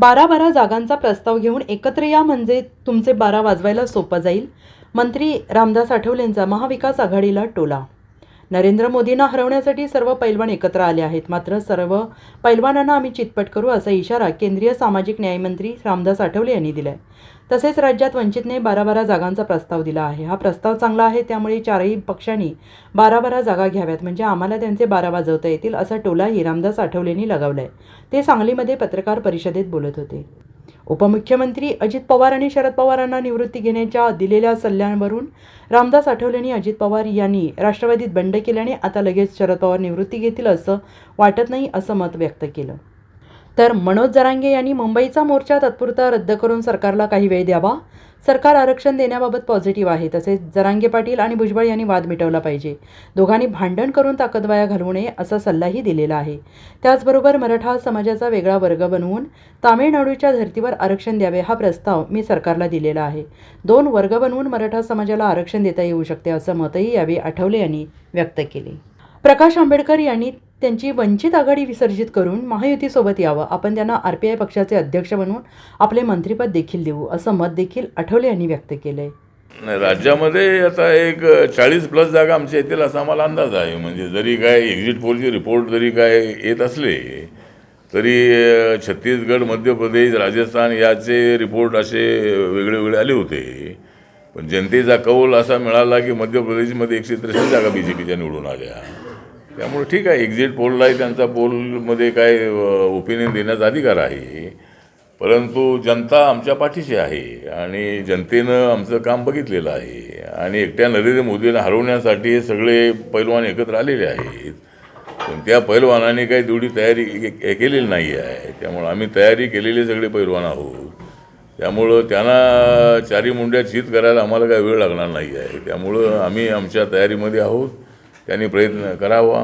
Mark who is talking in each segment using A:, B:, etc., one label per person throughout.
A: बारा बारा जागांचा प्रस्ताव घेऊन एकत्र या म्हणजे तुमचे बारा वाजवायला सोपं जाईल. मंत्री रामदास आठवलेंचा महाविकास आघाडीला टोला. नरेंद्र मोदींना हरवण्यासाठी सर्व पैलवान एकत्र आले आहेत. मात्र सर्व पैलवानांना आम्ही चितपट करू असा इशारा केंद्रीय सामाजिक न्यायमंत्री रामदास आठवले यांनी दिलाय. तसेच राज्यात वंचितने बारा बारा जागांचा प्रस्ताव दिला आहे. हा प्रस्ताव चांगला आहे त्यामुळे चारही पक्षांनी बारा बारा जागा घ्याव्यात. म्हणजे आम्हाला त्यांचे बारा वाजवता येतील असा टोलाही रामदास आठवलेंनी आहे ते सांगलीमध्ये पत्रकार परिषदेत बोलत होते. उपमुख्यमंत्री अजित पवार आणि शरद पवारांना निवृत्ती घेण्याच्या दिलेल्या सल्ल्यांवरून रामदास आठवलेंनी अजित पवार यांनी राष्ट्रवादीत बंड केल्याने आता लगेच शरद पवार निवृत्ती घेतील असं वाटत नाही असं मत व्यक्त केलं. तर मनोज जरांगे यांनी मुंबईचा मोर्चा तात्पुरता रद्द करून सरकारला काही वेळ द्यावा? सरकार आरक्षण देण्याबाबत पॉझिटिव्ह आहे तसेच जरांगे पाटील आणि भुजबळ यांनी वाद मिटवला पाहिजे. दोघांनी भांडण करून ताकदवाया घालवू नये असा सल्लाही दिलेला आहे. त्याचबरोबर मराठा समाजाचा वेगळा वर्ग बनवून तामिळनाडूच्या धर्तीवर आरक्षण द्यावे हा प्रस्ताव मी सरकारला दिलेला आहे. दोन वर्ग बनवून मराठा समाजाला आरक्षण देता येऊ शकते असं मतही यावेळी आठवले यांनी व्यक्त केले. प्रकाश आंबेडकर यांनी त्यांची वंचित आघाडी विसर्जित करून महायुतीसोबत यावं. आपण त्यांना आर पी आय पक्षाचे अध्यक्ष बनवून आपले मंत्रिपद देखील देऊ असं मत देखील आठवले यांनी व्यक्त केलंय.
B: राज्यामध्ये आता एक चाळीस प्लस जागा आमच्या येतील असा आम्हाला अंदाज आहे. म्हणजे जरी काय एक्झिट पोलचे रिपोर्ट जरी काय येत असले तरी छत्तीसगड मध्य प्रदेश राजस्थान याचे रिपोर्ट असे वेगळे वेगळे आले होते. पण जनतेचा कौल असा मिळाला की मध्य प्रदेशमध्ये एकशे त्रेसष्ट जागा बी जे पीच्या निवडून आल्या. त्यामुळे ठीक आहे एक्झिट पोललाही त्यांचा पोलमध्ये काय ओपिनियन देण्याचा अधिकार आहे. परंतु जनता आमच्या पाठीशी आहे आणि जनतेनं आमचं काम बघितलेलं आहे. आणि एकट्या नरेंद्र मोदींना हरवण्यासाठी हे सगळे पैलवान एकत्र आलेले आहेत. पण त्या पैलवानाने काही तेवढी तयारी केलेली नाही आहे. त्यामुळं आम्ही तयारी केलेले सगळे पैलवान आहोत. त्यामुळं त्यांना चारी मुंड्या चित करायला आम्हाला काही वेळ लागणार नाही आहे. त्यामुळं आम्ही आमच्या तयारीमध्ये आहोत. त्यांनी प्रयत्न करावा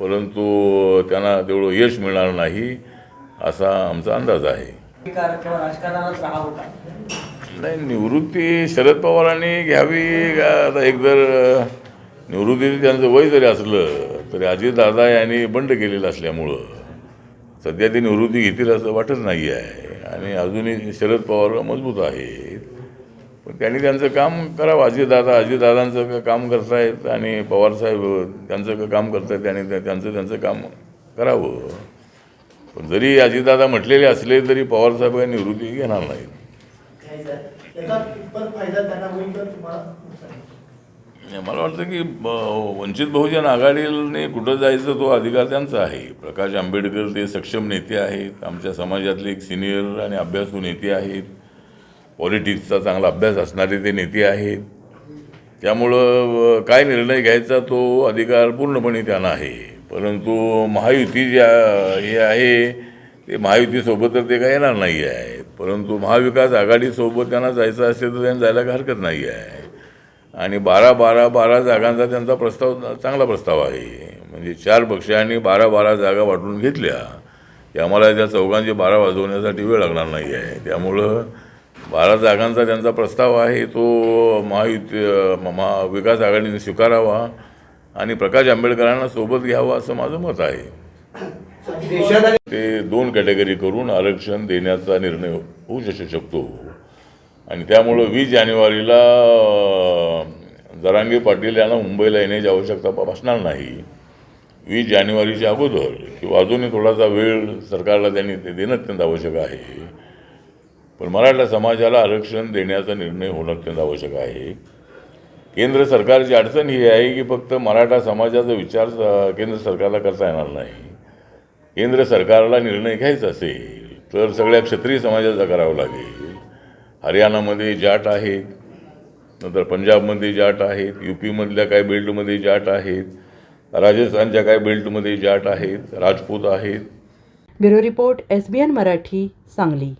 B: परंतु त्यांना तेवढं यश मिळणार नाही असा आमचा अंदाज आहे. नाही निवृत्ती शरद पवारांनी घ्यावी का आता एक जर निवृत्तीचं त्यांचं वय जरी असलं तरी अजितदादा यांनी बंड केलेलं असल्यामुळं सध्या ते निवृत्ती घेतील असं वाटत नाही आहे आणि अजूनही शरद पवार मजबूत आहेत. पण त्यांनी त्यांचं काम करावं. अजितदादा अजितदादांचं का काम करतायत आणि पवारसाहेब त्यांचं का काम करतायत त्यांनी त्या- त्यांचं त्यांचं काम करावं. पण जरी अजितदादा म्हटलेले असले तरी पवारसाहेब निवृत्ती घेणार नाहीत. मला वाटतं की वंचित बहुजन आघाडीने कुठं जायचं तो अधिकार त्यांचा आहे. प्रकाश आंबेडकर ते सक्षम नेते आहेत. आमच्या समाजातले एक सिनियर आणि अभ्यासू नेते आहेत. पॉलिटिक्सचा चांगला अभ्यास असणारे ते नेते आहेत. त्यामुळं काय निर्णय घ्यायचा तो अधिकार पूर्णपणे त्यांना आहे. परंतु महायुती ज्या हे आहे ते महायुतीसोबत तर ते काय येणार नाही आहे. परंतु महाविकास आघाडीसोबत त्यांना जायचं असेल तर त्यांना जायला काही हरकत नाही आहे. आणि बारा बारा बारा जागांचा त्यांचा प्रस्ताव चांगला प्रस्ताव आहे. म्हणजे चार पक्षांनी बारा बारा जागा वाटून घेतल्या. त्यामुळे आम्हाला त्या चौघांचे बारा वाजवण्यासाठी वेळ लागणार नाही आहे. त्यामुळं बारा जागांचा त्यांचा प्रस्ताव आहे तो महायुती म- महाविकास आघाडीने स्वीकारावा आणि प्रकाश आंबेडकरांना सोबत घ्यावा असं माझं मत आहे. ते दोन कॅटेगरी करून आरक्षण देण्याचा निर्णय होऊ शकतो. आणि त्यामुळं वीस जानेवारीला जरांगे पाटील यांना मुंबईला येण्याची आवश्यकता असणार भासणार नाही. वीस जानेवारीच्या अगोदर किंवा अजूनही थोडासा वेळ सरकारला त्यांनी ते देणं अत्यंत आवश्यक आहे. पण मराठा समाजाला आरक्षण देण्याचा निर्णय होणं अत्यंत आवश्यक आहे. केंद्र सरकारची अडचण ही आहे की फक्त मराठा समाजाचा विचार केंद्र सरकारला करता येणार नाही. केंद्र सरकारला निर्णय घ्यायचा असेल तर सगळ्या क्षत्रिय समाजाचा करावा लागेल. हरियाणामध्ये जाट आहेत नंतर पंजाबमध्ये जाट आहेत यू पीमधल्या काही बेल्टमध्ये जाट आहेत राजस्थानच्या काही बेल्टमध्ये जाट आहेत राजपूत आहेत.
A: Bureau report S B N Marathi Sangli.